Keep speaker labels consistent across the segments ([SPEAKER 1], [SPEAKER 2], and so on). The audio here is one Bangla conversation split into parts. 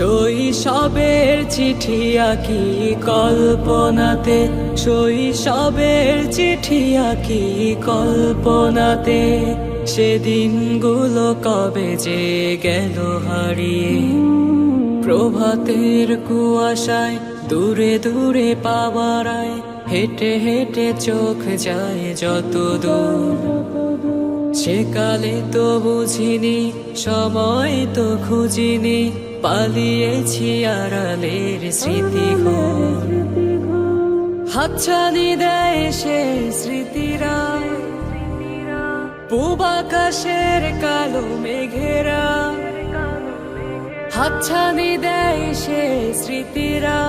[SPEAKER 1] শৈশবের চিঠি আঁকি কল্পনাতে, শৈশবের চিঠি আঁকি কল্পনাতে। সেদিনগুলো কবে যে গেল হারিয়ে, প্রভাতের কুয়াশায় দূরে দূরে পাওয়ারায় হেঁটে হেঁটে চোখ যায় যত দূর। সেকালে তো বুঝিনি, সময় তো খুঁজিনি পালিয়েছি আড়ালের স্মৃতি হাতছানি দেয় সে স্মৃতিরা পূব আকাশের কালো মেঘেরা। হাতছানি দেয় সে স্মৃতিরা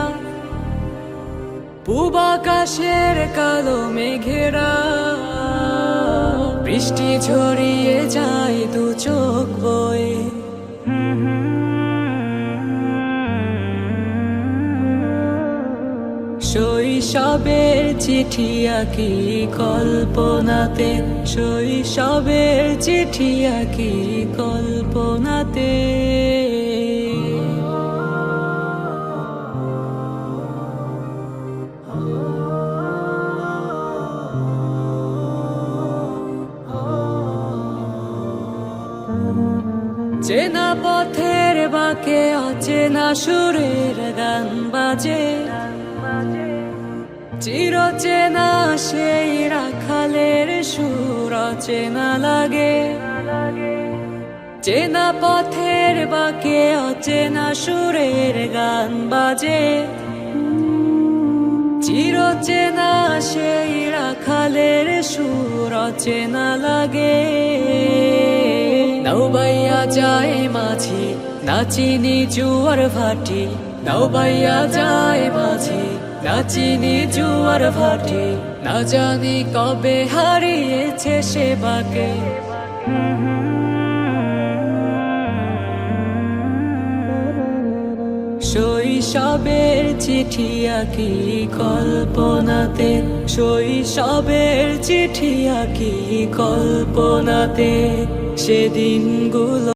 [SPEAKER 1] পূব আকাশের কালো মেঘেরা। বৃষ্টি ঝরিয়ে যায় দু চোখ বয়ে। শৈশবের চিঠি আঁকি, কল্পনাতে। শৈশবের চিঠি আঁকি, কল্পনাতে। চেনা পথের বাঁকে, অচেনা সুরের গান বাজে। চির চেনা সেই রাখালের সুর অচেনা লাগে। চেনা পথের বাঁকে অচেনা সুরের গান বাজে। চির চেনা সেই রাখালের সুর অচেনা লাগে। নৌবাইয়া যায় মাঝি নাচিনি জুয়ার ভাটি। নৌবাইয়া যায় মাঝি নাচিনি জুয়ার ভাটি, না জানি কবে হারিয়েছে সে বাকে শৈশবের চিঠি আঁকি কল্পনাতে, শৈশবের চিঠি আঁকি কল্পনাতে, সেদিনগুলো